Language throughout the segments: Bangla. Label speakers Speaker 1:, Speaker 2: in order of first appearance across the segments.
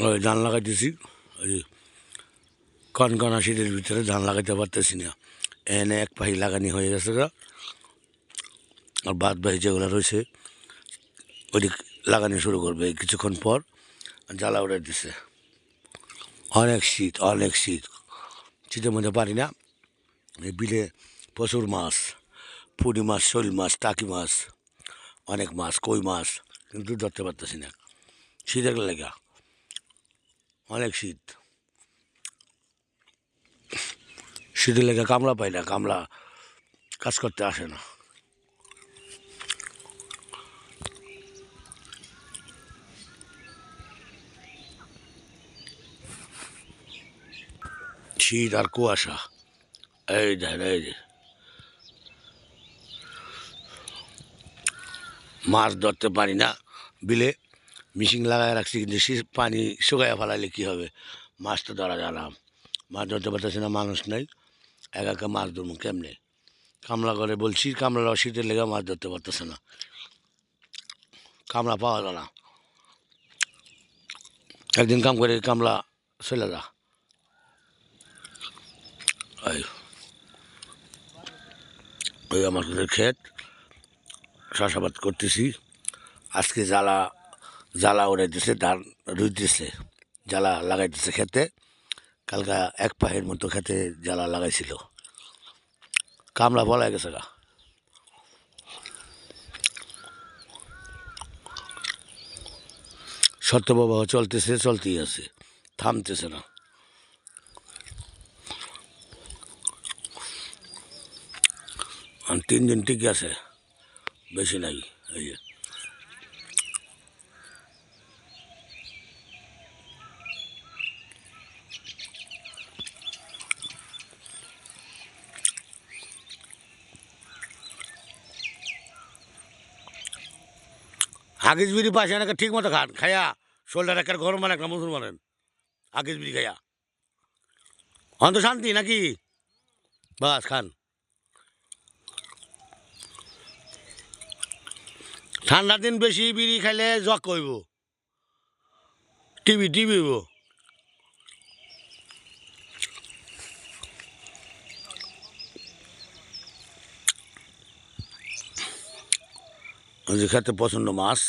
Speaker 1: ওই ধান লাগাইতেছি, ওই কনকনা শীতের ভিতরে ধান লাগাইতে পারতেছি না। এনে এক পাহি লাগানি হয়ে গেছে গা। আর বাদ বাহি যেগুলো রয়েছে ওইটি লাগানি শুরু করবে কিছুক্ষণ পর। জ্বালা উড়ে দিছে। অনেক শীত অনেক শীত। শীতের মধ্যে পারি না। এই বিলে প্রচুর মাছ, পুঁটি মাছ, শৈল মাছ, টাকি মাছ, অনেক মাছ, কই মাছ, কিন্তু ধরতে পারতেছি না। শীতের লেগা। অনেক শীত। শীতের লেগে কামলা পাই না, কামলা কাজ করতে আসে না। শীত আর কুয়াশা। এই দেখেন এই যে। মাছ ধরতে পারি না, বিলে মিশিং লাগায় রাখছি, কিন্তু শীত পানি শুকাইয়া ফেলাইলে কী হবে? মাছ তো ধরা যায় না। মাছ ধরতে পারতেছে না, মানুষ নেই। একা একা মাছ ধরবো কেমনে? কামলা করে বলছি কামলা শীতের লেগে মাছ ধরতে পারতেছে না। কামলা পাওয়া যায় না। একদিন কাম করে কামলা চলে যা। ওই আমার ক্ষেত। চাষাবাদ করতেছি। আজকে জ্বালা জ্বালা উড়াইতেছে ধান রুই দিছে, জ্বালা লাগাইতেছে খেতে। কালকা এক পাহের মতো খেতে জ্বালা লাগাইছিল। কামলা বলা গেছে গা সত্যপ্রবাহ চলতেছে, চলতেই আছে, থামতেছে না। তিন দিন ঠিক আছে বেশি নাই, এই। হাগিস বিড়ি পাশে এনেকে ঠিক মতো খান খায়া শোল্ডার একটা গরম মানে একটা মুসলমানের হাগিস বিড়ি খায়া অন্ত শান্তি নাকি? বাস, খান। ঠান্ডার দিন বেশি বিড়ি খাইলে জক কইব টিভি টিভি যে খেতে পছন্দ মাছ,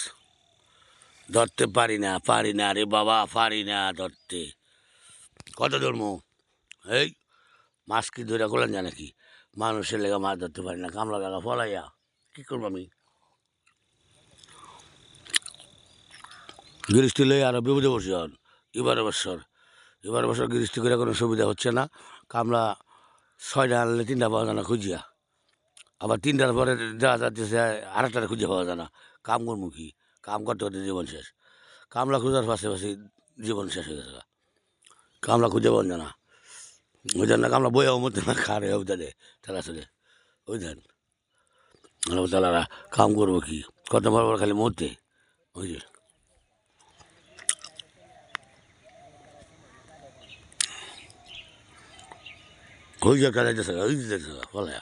Speaker 1: ধরতে পারি না পারি না রে বাবা, পারি না ধরতে। কত ধর্ম এই, মাছ কি ধরে করলেন জানে কি? মানুষের লেগে মাছ ধরতে পারি না, কামলা লাগা ফলাইয়া, কী করব আমি? গৃষ্টি লই আরও বিপদে বসে হন এবারে বছর এবারে বছর গৃষ্টি করে কোনো সুবিধা হচ্ছে না। কামলা ছয়টা আনলে তিনটা পাওয়া না খুঁজিয়া। আবার তিনটার পরে দেওয়া যাচ্ছে আরেকটারে খুঁজে পাওয়া যায় না। কাম করব কি? কাম করতে করতে জীবন শেষ। কামলা খুঁজার পাশাপাশি জীবন শেষ হয়ে গেছে কামলা খুঁজে পাওয়া যায় না। ওই জন্য কামলা বইয়াও মধ্যে না খারে ওই দাদে তারা চলে ওই দেন। তারা কাম করব কি? কত বড় খালি মরতে? ওই যে। ওই যে কাজাইতেছে ওই দিতেছে বলে।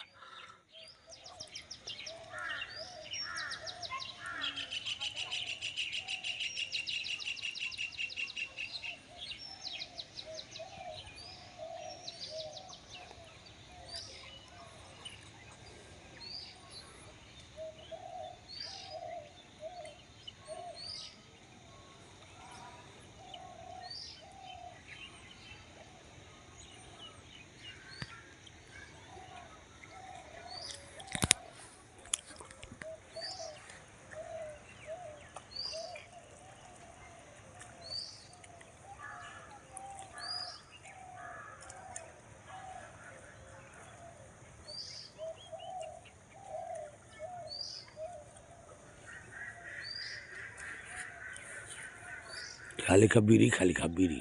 Speaker 1: খালি খা বিড়ি, খালি খা বিড়ি।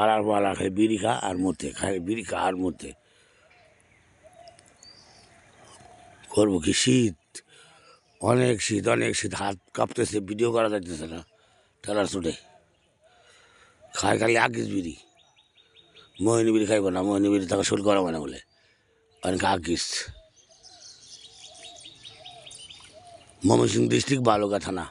Speaker 1: আর আর বলা খালি বিড়ি খা আর মতে খালি বিড়ি খা আর মতে করব কি শীত? অনেক শীত অনেক শীত। হাত কাঁপতেছে, ভিডিও করা যাইতেছে না তারা ছুটে খায় খালি আগিস বিড়ি। মোহিনী বিড়ি খাইব না, মোহিনী বিড়ি তাকে শুরু করা না বলে। অনেক আগিস। ময়মনসিংহ ডিস্ট্রিক্ট বালুকা থানা।